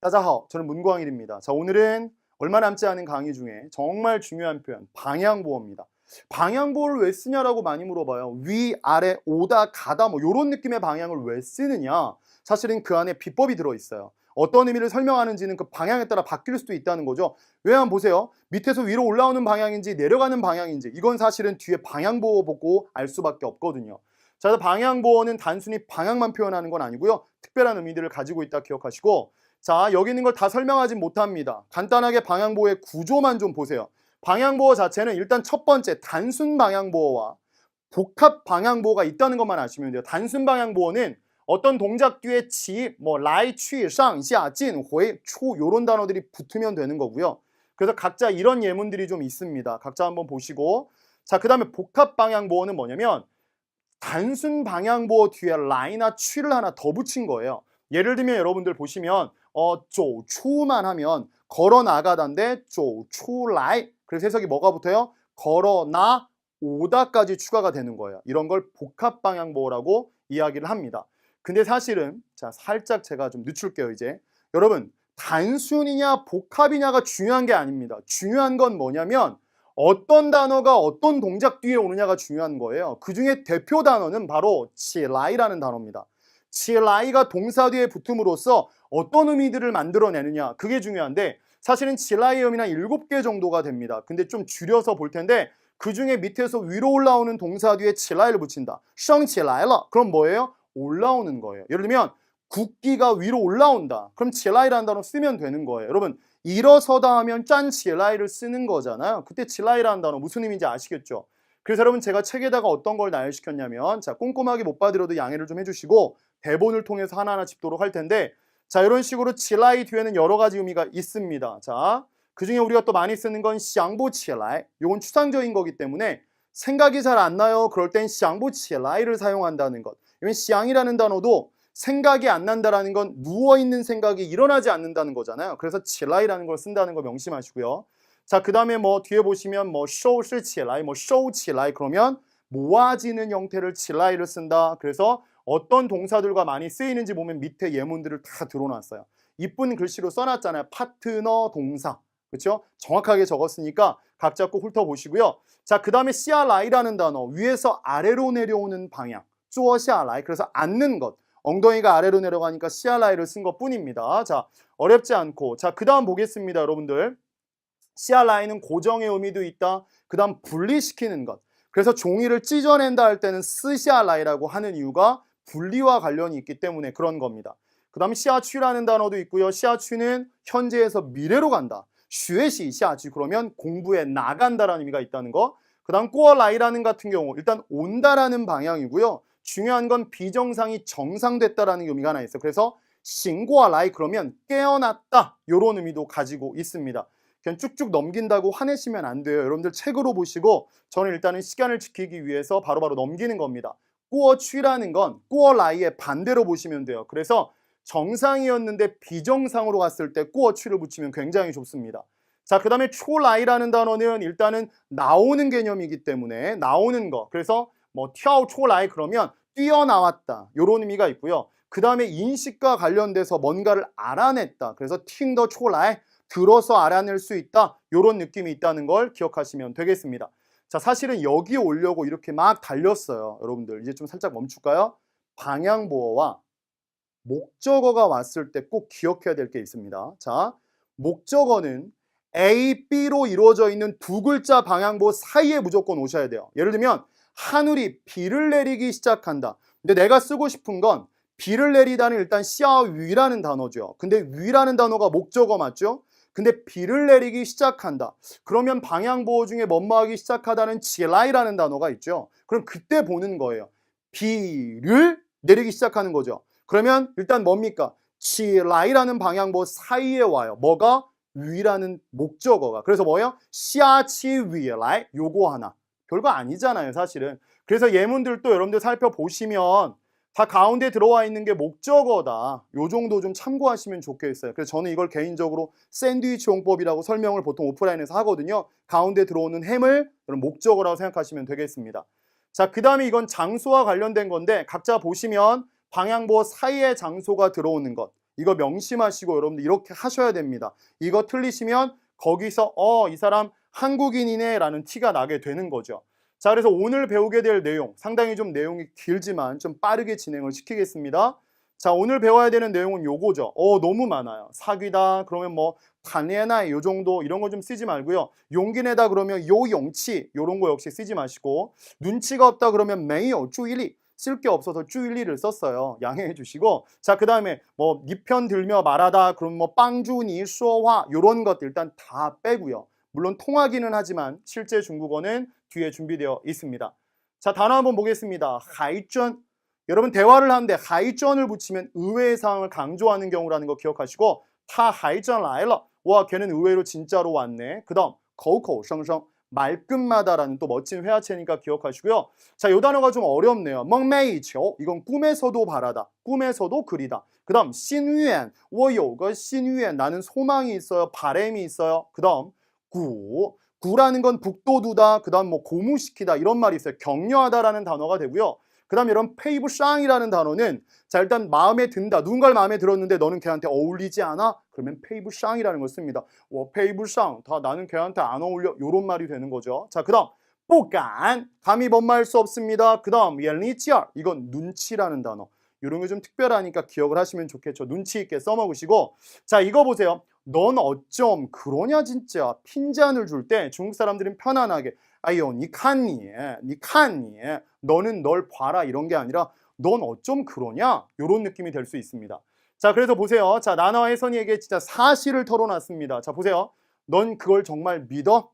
大家好, 저는 문광일입니다. 자, 오늘은 얼마 남지 않은 강의 중에 정말 중요한 표현, 방향보호입니다. 방향보호를 왜 쓰냐라고 많이 물어봐요. 위, 아래, 오다, 가다 뭐 이런 느낌의 방향을 왜 쓰느냐? 사실은 그 안에 비법이 들어있어요. 어떤 의미를 설명하는지는 그 방향에 따라 바뀔 수도 있다는 거죠. 왜냐하면 보세요. 밑에서 위로 올라오는 방향인지 내려가는 방향인지 이건 사실은 뒤에 방향보호 보고 알 수밖에 없거든요. 자, 그래서 방향 보호는 단순히 방향만 표현하는 건 아니고요. 특별한 의미들을 가지고 있다 기억하시고 자, 여기 있는 걸 다 설명하지 못합니다. 간단하게 방향 보호의 구조만 좀 보세요. 방향 보호 자체는 일단 첫 번째 단순 방향 보호와 복합 방향 보호가 있다는 것만 아시면 돼요. 단순 방향 보호는 어떤 동작 뒤에 지, 뭐 라이, 취, 상, 회, 추 요런 단어들이 붙으면 되는 거고요. 그래서 각자 이런 예문들이 좀 있습니다. 각자 한번 보시고 자, 그 다음에 복합 방향 보호는 뭐냐면 단순 방향 보호 뒤에 라이나 취를 하나 더 붙인 거예요. 예를 들면 여러분들 보시면 어, 쪼, 추만 하면 걸어 나가다인데 쪼, 추, 라이. 그래서 해석이 뭐가 붙어요? 걸어 나 오다까지 추가가 되는 거예요. 이런 걸 복합 방향 보호라고 이야기를 합니다. 근데 사실은 자, 살짝 제가 좀 늦출게요, 이제. 여러분, 단순이냐 복합이냐가 중요한 게 아닙니다. 중요한 건 뭐냐면 어떤 단어가 어떤 동작 뒤에 오느냐가 중요한 거예요. 그 중에 대표 단어는 바로 치라이라는 단어입니다. 치라이가 동사 뒤에 붙음으로써 어떤 의미들을 만들어내느냐 그게 중요한데 사실은 치라이 음이나 7개 정도가 됩니다. 근데 좀 줄여서 볼 텐데 그 중에 밑에서 위로 올라오는 동사 뒤에 치라이를 붙인다. 성치라이라 그럼 뭐예요? 올라오는 거예요. 예를 들면 국기가 위로 올라온다. 그럼 치라이라는 단어 쓰면 되는 거예요. 여러분 일어서다 하면 짠 치라이를 쓰는 거잖아요. 그때 치라이라는 단어 무슨 의미인지 아시겠죠? 그래서 여러분 제가 책에다가 어떤 걸 나열시켰냐면 자 꼼꼼하게 못 봐드려도 양해를 좀 해주시고 대본을 통해서 하나하나 짚도록 할 텐데 자 이런 식으로 치라이 뒤에는 여러 가지 의미가 있습니다. 자 그중에 우리가 또 많이 쓰는 건 샹보 치라이 이건 추상적인 거기 때문에 생각이 잘 안 나요. 그럴 땐 샹보 치라이를 사용한다는 것. 이건 샹이라는 단어도 생각이 안 난다라는 건 누워있는 생각이 일어나지 않는다는 거잖아요. 그래서 치라이라는 걸 쓴다는 거 명심하시고요. 자, 그 다음에 뭐 뒤에 보시면 뭐 쇼시 치라이, 뭐쇼 치라이 그러면 모아지는 형태를 치라이를 쓴다. 그래서 어떤 동사들과 많이 쓰이는지 보면 밑에 예문들을 다 드러놨어요. 이쁜 글씨로 써놨잖아요. 파트너 동사. 그렇죠? 정확하게 적었으니까 각자 꼭 훑어보시고요. 자, 그 다음에 시아라이라는 단어. 위에서 아래로 내려오는 방향. 쪼어시아라이. 그래서 앉는 것. 엉덩이가 아래로 내려가니까 시아라이를 쓴 것 뿐입니다. 자, 어렵지 않고. 자, 그 다음 보겠습니다, 여러분들. 시아라이는 고정의 의미도 있다. 그 다음 분리시키는 것. 그래서 종이를 찢어낸다 할 때는 스시아라이라고 하는 이유가 분리와 관련이 있기 때문에 그런 겁니다. 그 다음 시아취라는 단어도 있고요. 시아취는 현재에서 미래로 간다. 슈에시 시아취 그러면 공부에 나간다라는 의미가 있다는 거. 그 다음 꼬어라이라는 같은 경우 일단 온다라는 방향이고요. 중요한 건 비정상이 정상됐다라는 의미가 하나 있어요. 그래서 신고아라이 그러면 깨어났다 이런 의미도 가지고 있습니다. 그냥 쭉쭉 넘긴다고 화내시면 안 돼요. 여러분들 책으로 보시고 저는 일단은 시간을 지키기 위해서 바로 바로 넘기는 겁니다. 꾸어 취라는 건 꾸어 라이의 반대로 보시면 돼요. 그래서 정상이었는데 비정상으로 갔을 때 꾸어 취를 붙이면 굉장히 좋습니다. 자, 그 다음에 초라이라는 단어는 일단은 나오는 개념이기 때문에 나오는 거. 그래서 뭐 튀어 초라이 그러면 뛰어나왔다. 이런 의미가 있고요. 그 다음에 인식과 관련돼서 뭔가를 알아냈다. 그래서 팅더 초라이 들어서 알아낼 수 있다. 이런 느낌이 있다는 걸 기억하시면 되겠습니다. 자, 사실은 여기 오려고 이렇게 막 달렸어요. 여러분들 이제 좀 살짝 멈출까요? 방향보호와 목적어가 왔을 때 꼭 기억해야 될 게 있습니다. 자, 목적어는 A, B로 이루어져 있는 두 글자 방향보 사이에 무조건 오셔야 돼요. 예를 들면 하늘이 비를 내리기 시작한다. 근데 내가 쓰고 싶은 건 비를 내리다는 일단 시아 위라는 단어죠. 근데 위라는 단어가 목적어 맞죠? 근데 비를 내리기 시작한다. 그러면 방향 보호 중에 뭐뭐하기 시작하다는 지라이라는 단어가 있죠. 그럼 그때 보는 거예요. 비를 내리기 시작하는 거죠. 그러면 일단 뭡니까? 지라이라는 방향 보호 사이에 와요. 뭐가? 위라는 목적어가. 그래서 뭐예요? 시아치 위라이 요거 하나. 별거 아니잖아요, 사실은. 그래서 예문들도 여러분들 살펴보시면 다 가운데 들어와 있는 게 목적어다. 요 정도 좀 참고하시면 좋겠어요. 그래서 저는 이걸 개인적으로 샌드위치 용법이라고 설명을 보통 오프라인에서 하거든요. 가운데 들어오는 햄을 여러분 목적어라고 생각하시면 되겠습니다. 자, 그 다음에 이건 장소와 관련된 건데 각자 보시면 방향보 사이의 장소가 들어오는 것. 이거 명심하시고 여러분들 이렇게 하셔야 됩니다. 이거 틀리시면 거기서 어, 이 사람 한국인이네라는 티가 나게 되는 거죠. 자, 그래서 오늘 배우게 될 내용, 상당히 좀 내용이 길지만 좀 빠르게 진행을 시키겠습니다. 자, 오늘 배워야 되는 내용은 요거죠. 어, 너무 많아요. 사귀다, 그러면 뭐, 단례나 요 정도, 이런 거 좀 쓰지 말고요. 용기 내다 그러면 요 용치, 요런 거 역시 쓰지 마시고, 눈치가 없다 그러면 메이요, 주일리. 쓸게 없어서 주일리를 썼어요. 양해해 주시고. 자, 그 다음에 뭐, 니편 들며 말하다, 그럼 뭐, 빵주니, 수어화, 요런 것들 일단 다 빼고요. 물론 통하기는 하지만 실제 중국어는 뒤에 준비되어 있습니다. 자, 단어 한번 보겠습니다. 하이전. 여러분 대화를 하는데 하이전을 붙이면 의외의 상황을 강조하는 경우라는 거 기억하시고 타 하이전 라일러. 와, 걔는 의외로 진짜로 왔네. 그다음 거우거우성성 말끝마다라는 또 멋진 회화체니까 기억하시고요. 자, 요 단어가 좀 어렵네요. 멍메이초. 이건 꿈에서도 바라다. 꿈에서도 그리다. 그다음 신유엔. 我有个 신유엔. 나는 소망이 있어요. 바램이 있어요. 그다음 구. 구라는 건 북돋우다, 그 다음 뭐 고무시키다 이런 말이 있어요. 격려하다라는 단어가 되고요. 그 다음 이런 페이브샹이라는 단어는 자 일단 마음에 든다. 누군가를 마음에 들었는데 너는 걔한테 어울리지 않아? 그러면 페이브샹이라는 걸 씁니다. 와 페이브샹 다 나는 걔한테 안 어울려 요런 말이 되는 거죠. 자 그 다음 뽀간 감히 번마할 수 없습니다. 그 다음 옌리지얼 이건 눈치라는 단어. 이런 게 좀 특별하니까 기억을 하시면 좋겠죠. 눈치 있게 써먹으시고 자 이거 보세요. 넌 어쩜 그러냐 진짜 핀잔을 줄 때 중국 사람들은 편안하게 아유 니칸니 니칸니 너는 널 봐라 이런 게 아니라 넌 어쩜 그러냐 이런 느낌이 될 수 있습니다. 자 그래서 보세요. 자 나나와 혜선이에게 진짜 사실을 털어놨습니다. 자 보세요. 넌 그걸 정말 믿어?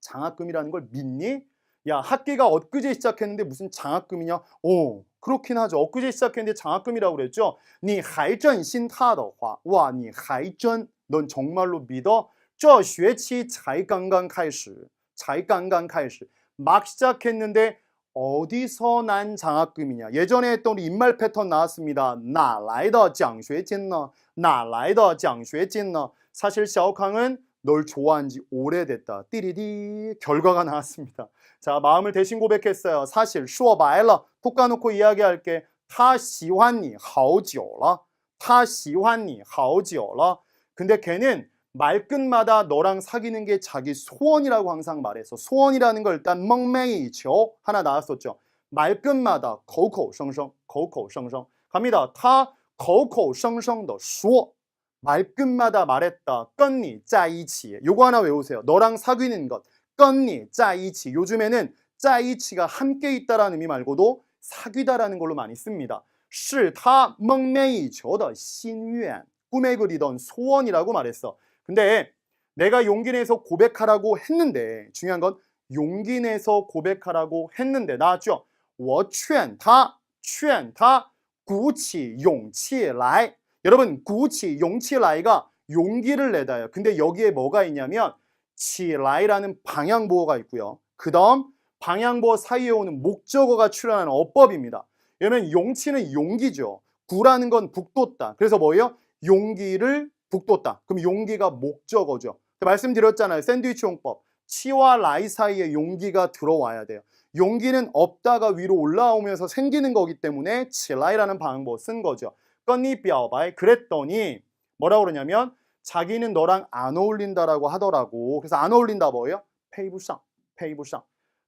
장학금이라는 걸 믿니? 야 학기가 엊그제 시작했는데 무슨 장학금이냐? 오 그렇긴 하죠. 엊그제 시작했는데 장학금이라고 그랬죠. 니 하이전 신타더화 와, 니 하이전 넌 정말로 믿어? 这学期才刚刚开始才刚刚开始막 시작했는데 어디서 난 장학금이냐? 예전에 했던 우리 인말 패턴 나왔습니다. 哪来的奖学金呢?哪来的奖学金呢? 사실 샤오캉은 널 좋아한 지 오래됐다. 띠리디 결과가 나왔습니다. 자, 마음을 대신 고백했어요. 사실 说白了 톡 까놓고 이야기할게. 他喜欢你好久了.他喜欢你好久了. 근데 걔는 말끝마다 너랑 사귀는 게 자기 소원이라고 항상 말해서 소원이라는 걸 일단 멍맹이죠 하나 나왔었죠. 말끝마다 口口声声口口声声 갑니다. 他口口声声的说 말끝마다 말했다. 跟你在一起 요거 하나 외우세요. 너랑 사귀는 것. 跟你在一起 요즘에는 在一起가 함께 있다라는 의미 말고도 사귀다라는 걸로 많이 씁니다. 是他梦寐以求的心愿 꿈에 그리던 소원이라고 말했어. 근데 내가 용기 내서 고백하라고 했는데 중요한 건 용기 내서 고백하라고 했는데 나왔죠? 我劝他,劝他 鼓起勇气来. 여러분 鼓起勇气来가 용기를 내다요. 근데 여기에 뭐가 있냐면 起来라는 방향보어가 있고요. 그 다음 방향보어 사이에 오는 목적어가 출현하는 어법입니다. 그러면 용치는 용기죠. 구라는 건 북돋다. 그래서 뭐예요? 용기를 북돋다. 그럼 용기가 목적어죠. 말씀드렸잖아요. 샌드위치 용법. 치와 라이 사이에 용기가 들어와야 돼요. 용기는 없다가 위로 올라오면서 생기는 거기 때문에 치라이라는 방법 쓴 거죠. 건니 뼈바이 그랬더니 뭐라고 그러냐면 자기는 너랑 안 어울린다라고 하더라고. 그래서 안 어울린다 뭐예요? 페이부상, 페이부상.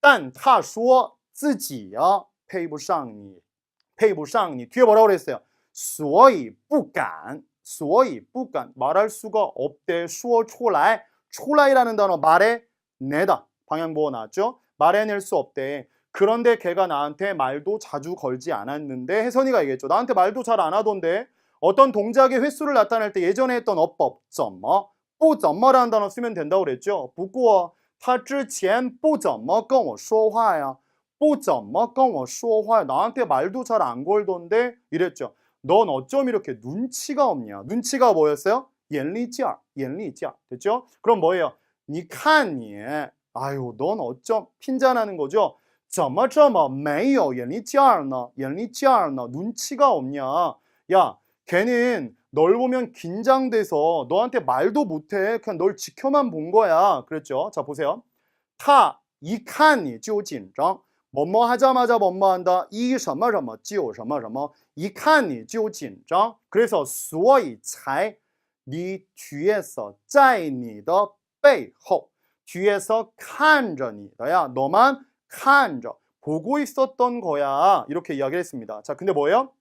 딴 타수어 自己야 페이부상니, 페이부상니. 뒤에 뭐라고 그랬어요? 所以不敢 所以不敢 말할 수가 없대. 说出来. 出来라는 단어 말해 내다. 방향보어 나왔죠? 말해낼 수 없대. 그런데 걔가 나한테 말도 자주 걸지 않았는데 혜선이가 얘기했죠. 나한테 말도 잘 안 하던데 어떤 동작의 횟수를 나타낼 때 예전에 했던 어법 怎么 不怎么라는 단어 쓰면 된다고 그랬죠. 不过他之前不怎么跟我说话呀.不怎么跟我说话. 나한테 말도 잘 안 걸던데 이랬죠. 넌 어쩜 이렇게 눈치가 없냐? 눈치가 뭐였어요? 眼力劲儿, 眼力劲儿. 됐죠? 그럼 뭐예요? 你看你, 아유, 넌 어쩜 핀잔하는 거죠? 怎么这么没有眼力劲儿呢?眼力劲儿呢? 눈치가 없냐? 야, 걔는 널 보면 긴장돼서 너한테 말도 못해. 그냥 널 지켜만 본 거야. 그랬죠? 자, 보세요. 他一看你就紧张. 뭐뭐 하자마자 뭐뭐 한다. 이什么什么就什么什么. 이看你就紧张. 그래서 所以才네 뒤에서 在你的背后 뒤에서 看着你 너야 너만 看着 보고 있었던 거야 이렇게 이야기를 했습니다. 자 근데 뭐예요?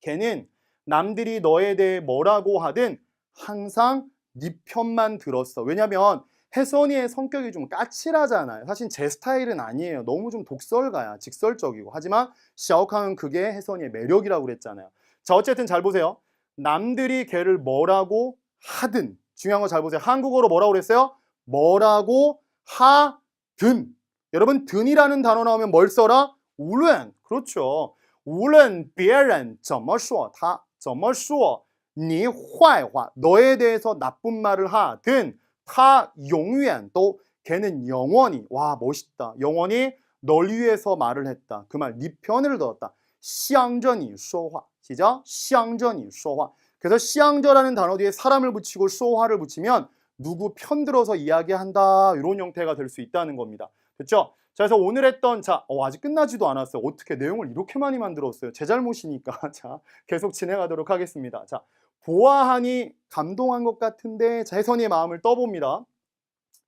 걔는 남들이 너에 대해 뭐라고 하든 항상 네 편만 들었어. 왜냐면 혜선이의 성격이 좀 까칠하잖아요. 사실 제 스타일은 아니에요. 너무 좀 독설가야, 직설적이고. 하지만 샤오캉은 그게 혜선이의 매력이라고 그랬잖아요. 자, 어쨌든 잘 보세요. 남들이 걔를 뭐라고 하든 중요한 거 잘 보세요. 한국어로 뭐라고 그랬어요? 뭐라고 하든. 여러분 든이라는 단어 나오면 뭘 써라? 우른. 그렇죠. 无论别人怎么说他怎么说你坏话 너에 대해서 나쁜 말을 하든 他永远都 걔는 영원히 와 멋있다 영원히 널 위해서 말을 했다 그 말 네 편을 들었다 向着你说话 시작 向着你说话 그래서 向着라는 단어 뒤에 사람을 붙이고 说话를 붙이면 누구 편 들어서 이야기한다 이런 형태가 될 수 있다는 겁니다 됐죠? 자, 그래서 오늘 했던 자, 어, 아직 끝나지도 않았어요. 어떻게 내용을 이렇게 많이 만들었어요? 제 잘못이니까. 자, 계속 진행하도록 하겠습니다. 자, 보아하니 감동한 것 같은데 자, 혜선이의 마음을 떠봅니다.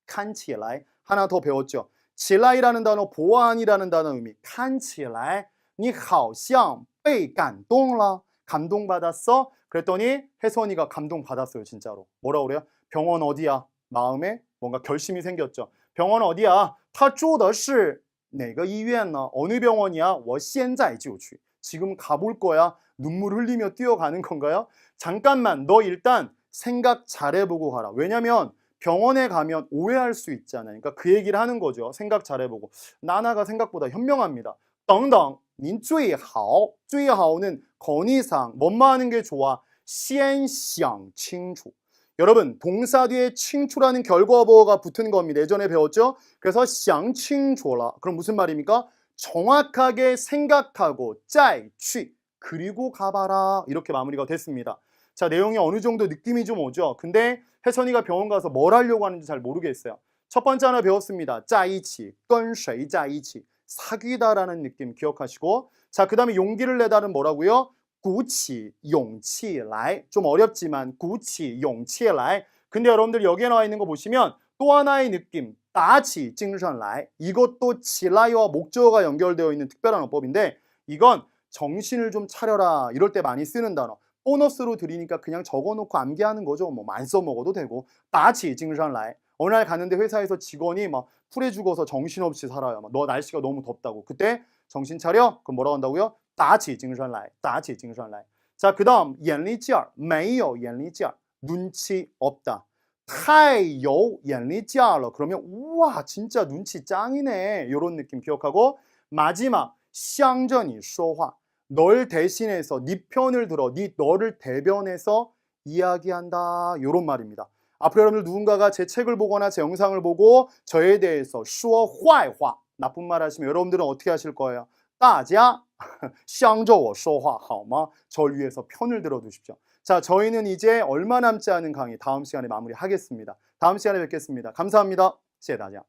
칸치라이 하나 더 배웠죠. 치라이라는 단어, 보아하니라는 단어 의미. 칸치라이, 你好像被感动了. 감동받았어? 그랬더니 혜선이가 감동받았어요, 진짜로. 뭐라 그래요? 병원 어디야? 마음에 뭔가 결심이 생겼죠. 병원 어디야? 他住的是哪个医院呢? 어느 병원이야? 我现在就去. 지금 가볼 거야. 눈물 흘리며 뛰어가는 건가요? 잠깐만, 너 일단 생각 잘해보고 가라. 왜냐면 병원에 가면 오해할 수 있잖아요. 그러니까 그 얘기를 하는 거죠. 생각 잘해보고. 나나가 생각보다 현명합니다. 等等,您最好,最好는 건의사항, 뭐뭐 하는 게 좋아? 先想清楚. 여러분 동사 뒤에 칭추라는 결과어가 붙은 겁니다. 예전에 배웠죠? 그래서 想清楚了. 그럼 무슨 말입니까? 정확하게 생각하고 짜이, 취 그리고 가봐라 이렇게 마무리가 됐습니다. 자 내용이 어느 정도 느낌이 좀 오죠. 근데 혜선이가 병원 가서 뭘 하려고 하는지 잘 모르겠어요. 첫 번째 하나 배웠습니다. 짜이치, 건쉐이 짜이치 사귀다라는 느낌 기억하시고 자그 다음에 용기를 내다는 뭐라고요? 구치, 용치, 라이 좀 어렵지만 구치, 용치, 라이 근데 여러분들 여기에 나와 있는 거 보시면 또 하나의 느낌 打起精神来. 이것도 지라이와 목적어가 연결되어 있는 특별한 어법인데 이건 정신을 좀 차려라 이럴 때 많이 쓰는 단어. 보너스로 드리니까 그냥 적어놓고 암기하는 거죠. 뭐 안 써먹어도 되고 打起精神来. 어느 날 갔는데 회사에서 직원이 막 풀에 죽어서 정신없이 살아요. 막 너 날씨가 너무 덥다고. 그때 정신 차려? 그럼 뭐라고 한다고요? 打起精神来,打起精神来. 자, 그다음 眼力劲儿,没有眼力劲儿, 눈치 없다. 太有眼力劲儿了. 그러면 우와, 진짜 눈치 짱이네. 이런 느낌 기억하고 마지막 向着你说话. 널 대신해서 네 편을 들어, 네 너를 대변해서 이야기한다. 이런 말입니다. 앞으로 여러분들 누군가가 제 책을 보거나 제 영상을 보고 저에 대해서 说坏话 나쁜 말 하시면 여러분들은 어떻게 하실 거예요? 大家向着我说话好吗? 절 위해서 편을 들어두십시오. 자, 저희는 이제 얼마 남지 않은 강의 다음 시간에 마무리하겠습니다. 다음 시간에 뵙겠습니다. 감사합니다. 谢谢大家.